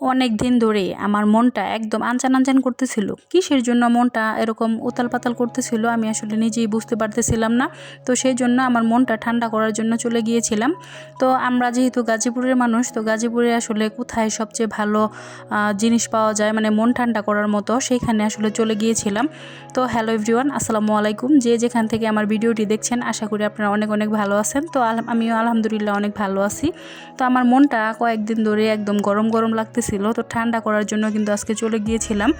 অনেক দিন ধরে আমার মনটা একদম আনচান আনচান করতেছিল। কিসের জন্য মনটা এরকম উতাল পাতাল করতেছিল আমি আসলে নিজেই বুঝতে পারতেছিলাম না। তো সেই জন্য আমার মনটা ঠান্ডা করার জন্য চলে গিয়েছিলাম। তো আমরা যেহেতু গাজীপুরের মানুষ, তো গাজীপুরে আসলে কোথায় সবচেয়ে ভালো জিনিস পাওয়া যায় মানে মন ঠান্ডা করার মতো সেইখানে আসলে চলে গিয়েছিলাম। তো হ্যালো এভরিওয়ান, আসসালামু আলাইকুম। যে যেখান থেকে আমার ভিডিওটি দেখছেন, আশা করি আপনারা অনেক অনেক ভালো আছেন। তো আমিও আলহামদুলিল্লাহ অনেক ভালো আছি। তো আমার মনটা কয়েকদিন ধরে একদম গরম গরম লাগতেছিল। ছিল। তো ঠান্ডা করার জন্য কিন্তু আজকে চলে গিয়েছিলাম।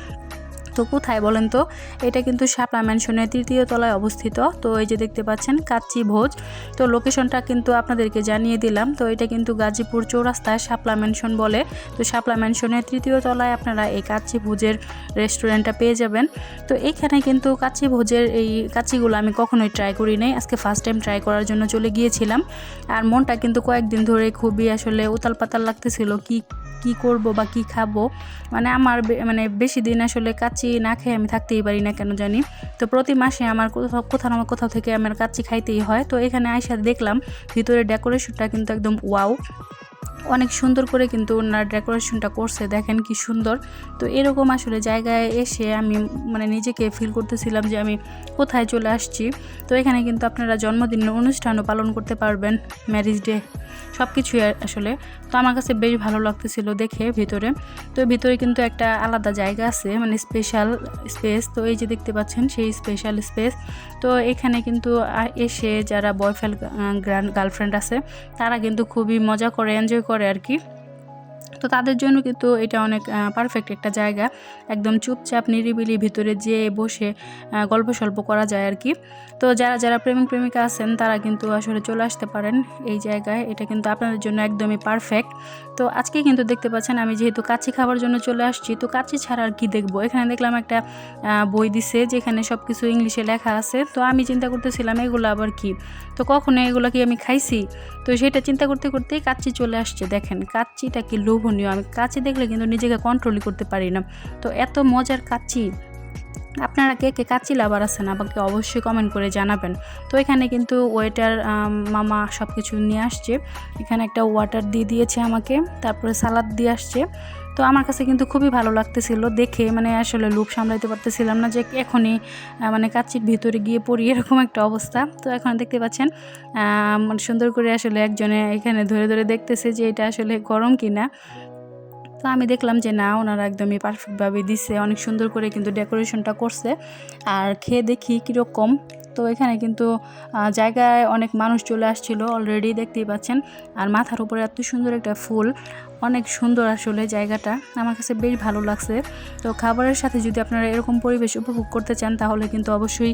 তো কোথায় বলেন তো? এটা কিন্তু শাপলা ম্যানশনের তৃতীয় তলায় অবস্থিত। তো এই যে দেখতে পাচ্ছেন, কাচ্চি ভোজ। তো লোকেশনটা কিন্তু আপনাদেরকে জানিয়ে দিলাম। তো এটা কিন্তু গাজীপুর চৌরাস্তায় শাপলা ম্যানশন বলে। তো শাপলা ম্যানশনের তৃতীয় তলায় আপনারা এই কাচ্চি ভোজের রেস্টুরেন্টটা পেয়ে যাবেন। তো এইখানে কিন্তু কাচ্চি ভোজের এই কাচ্চিগুলো আমি কখনোই ট্রাই করি নাই। আজকে ফার্স্ট টাইম ট্রাই করার জন্য চলে গিয়েছিলাম। আর মনটা কিন্তু কয়েকদিন ধরে খুবই আসলে উতাল পাতাল লাগতেছিল কি কি করব বা কি খাব। মানে আমার মানে বেশি দিন আসলে কাচ্চি না খেয়ে আমি থাকতেই পারি না কেন জানি? তো প্রতি মাসে আমার কোথাও কোথাও না কোথাও থেকে আমার কাচ্চি খাইতেই হয়। তো এখানে আইসা দেখলাম, ভিতরে ডেকোরেশনটা কিন্তু একদম ওয়াও অনেক সুন্দর করে কিন্তু ওনার ডেকোরেশনটা করছে, দেখেন কি সুন্দর। তো এরকম আসলে জায়গায় এসে আমি মানে নিজেকে ফিল করতেছিলাম যে আমি কোথায় চলে আসছি। তো এখানে কিন্তু আপনারা জন্মদিনের অনুষ্ঠানও পালন করতে পারবেন ম্যারিজ ডে সব কিছুই আসলে। তো আমার কাছে বেশ ভালো লাগতেছিল দেখে ভিতরে। তো ভিতরে কিন্তু একটা আলাদা জায়গা আছে মানে স্পেশাল স্পেস তো এই যে দেখতে পাচ্ছেন সেই স্পেশাল স্পেস তো এখানে কিন্তু এসে যারা বয়ফ্রেন্ড গার্লফ্রেন্ড আছে, তারা কিন্তু খুবই মজা করে এনজয় করে আর কি। তো তাদের জন্য কিন্তু এটা অনেক পারফেক্ট একটা জায়গা। একদম চুপচাপ, নিরিবিলি ভিতরে যেয়ে বসে গল্প সল্প করা যায় আর কি। তো যারা যারা প্রেমিক প্রেমিকা আছেন, তারা কিন্তু আসলে চলে আসতে পারেন এই জায়গায়। এটা কিন্তু আপনাদের জন্য একদমই পারফেক্ট তো আজকে কিন্তু দেখতে পাচ্ছেন, আমি যেহেতু কাচ্চি খাবার জন্য চলে আসছি, তো কাচ্চি ছাড়া আর কি দেখব? এখানে দেখলাম একটা বই দিছে, যেখানে সব কিছু ইংলিশে লেখা আছে। তো আমি চিন্তা করতেছিলাম, এগুলো আবার কি? তো কখনো এগুলো কি আমি খাইছি? তো সেটা চিন্তা করতে, করতেই কাচ্চি চলে আসছে। দেখেন, কাচ্চিটা কি লোভনীয় আমি কাছে দেখলে কিন্তু নিজেকে কন্ট্রোলই করতে পারি না। তো এত মজার কাচি আপনারা কে কে কাচ্চি লাভার আছেন আমাকে অবশ্যই কমেন্ট করে জানাবেন। তো এখানে কিন্তু ওয়েটার মামা সব কিছু নিয়ে আসছে। এখানে একটা ওয়াটার দিয়ে দিয়েছে আমাকে, তারপরে সালাদ দিয়ে আসছে। তো আমার কাছে কিন্তু খুবই ভালো লাগতেছিল দেখে মানে আসলে লুপ সামলাইতে পারতেছিলাম না যে এখনই মানে কাচ্চির ভিতরে গিয়ে পড়ি, এরকম একটা অবস্থা। তো এখন দেখতে পাচ্ছেন মানে সুন্দর করে আসলে একজনে এখানে ধরে ধরে দেখতেছে যে এটা আসলে গরম কিনা। তো আমি দেখলাম যে না, ওনারা একদমই পারফেক্টভাবে দিছে, অনেক সুন্দর করে কিন্তু ডেকোরেশনটা করছে। আর খেয়ে দেখি কীরকম তো এখানে কিন্তু জায়গায় অনেক মানুষ চলে আসছিল অলরেডি দেখতেই পাচ্ছেন। আর মাথার উপরে এত সুন্দর একটা ফুল, অনেক সুন্দর আসলে জায়গাটা। আমার কাছে বেশ ভালো লাগছে। তো খাবারের সাথে যদি আপনারা এরকম পরিবেশ উপভোগ করতে চান, তাহলে কিন্তু অবশ্যই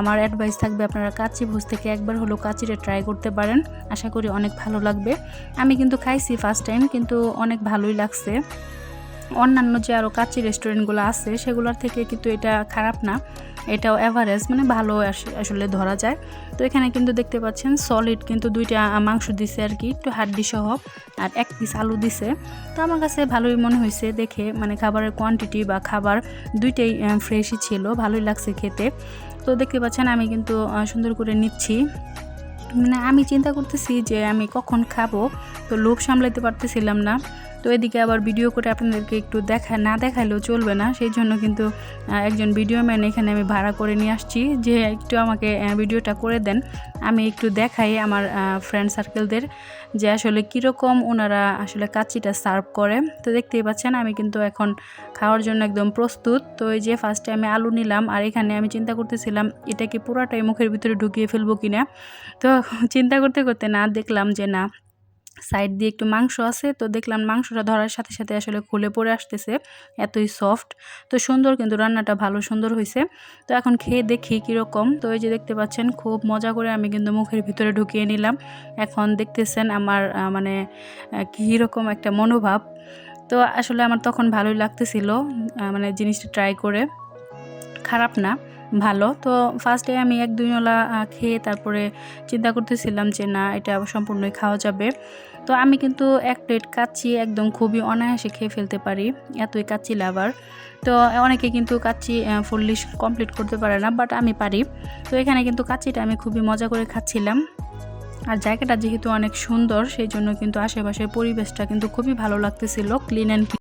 আমার অ্যাডভাইস থাকবে আপনারা কাচি ভোজ থেকে একবার হলো কাচিটা ট্রাই করতে পারেন। আশা করি অনেক ভালো লাগবে। আমি কিন্তু খাইছি ফার্স্ট টাইম কিন্তু অনেক ভালোই লাগছে। অন্যান্য যে আরও কাচি রেস্টুরেন্টগুলো আছে, সেগুলোর থেকে কিন্তু এটা খারাপ না। এটাও অ্যাভারেজ মানে ভালো আসলে ধরা যায়। তো এখানে কিন্তু দেখতে পাচ্ছেন সলিড কিন্তু দুইটা মাংস দিছে আর কি, একটু হাড্ডি সহ, আর এক পিস আলু দিছে। তো আমার কাছে ভালোই মনে হয়েছে দেখে মানে খাবারের কোয়ান্টিটি বা খাবার দুইটাই ফ্রেশই ছিল, ভালোই লাগছে খেতে। তো দেখতে পাচ্ছেন, আমি কিন্তু সুন্দর করে নিচ্ছি। মানে আমি চিন্তা করতেছি যে আমি কখন খাব, তো লোভ সামলাইতে পারতেছিলাম না। তো এদিকে আবার ভিডিও করে আপনাদেরকে একটু দেখা, না দেখালেও চলবে না। সেই জন্য কিন্তু একজন ভিডিও ম্যান এখানে আমি ভাড়া করে নিয়ে আসছি। যে একটু আমাকে ভিডিওটা করে দেন। আমি একটু দেখাই আমার ফ্রেন্ড সার্কেলদের যে আসলে কীরকম ওনারা আসলে কাচিটা সার্ভ করে। তো দেখতেই পাচ্ছেন, আমি কিন্তু এখন খাওয়ার জন্য একদম প্রস্তুত। তো এই যে ফার্স্টে আমি আলু নিলাম, আর এখানে আমি চিন্তা করতেছিলাম এটা কি পুরাটাই মুখের ভিতরে ঢুকিয়ে ফেলব কিনা? তো চিন্তা করতে করতে না দেখলাম যে না সাইড দিয়ে একটু মাংস আছে, তো দেখলাম মাংসটা ধরার সাথে সাথে আসলে খুলে পড়ে আসতেছে, এতই সফট তো সুন্দর কিন্তু রান্নাটা ভালো সুন্দর হয়েছে তো এখন খেয়ে দেখি কীরকম। তো এই যে দেখতে পাচ্ছেন, খুব মজা করে আমি কিন্তু মুখের ভিতরে ঢুকিয়ে নিলাম। এখন দেখতেছেন আমার মানে কীরকম একটা মনোভাব। তো আসলে আমার তখন ভালোই লাগতেছিল মানে জিনিসটা ট্রাই করে। খারাপ না। ভালো। তো ফার্স্টে আমি এক দুইওলা খেয়ে তারপরে চিন্তা করতেছিলাম যে না, এটা সম্পূর্ণই খাওয়া যাবে। তো আমি কিন্তু এক প্লেট কাচ্চি একদম খুবই অনায়াসে খেয়ে ফেলতে পারি, এতই কাচ্চি লাভার তো অনেকে কিন্তু কাচ্চি ফুললি কমপ্লিট করতে পারে না বাট আমি পারি। তো এখানে কিন্তু কাচ্চিটা আমি খুবই মজা করে খাচ্ছিলাম। আর জায়গাটা যেহেতু অনেক সুন্দর, সেই জন্য কিন্তু আশেপাশের পরিবেশটা কিন্তু খুবই ভালো লাগতেছিল ক্লিন অ্যান্ড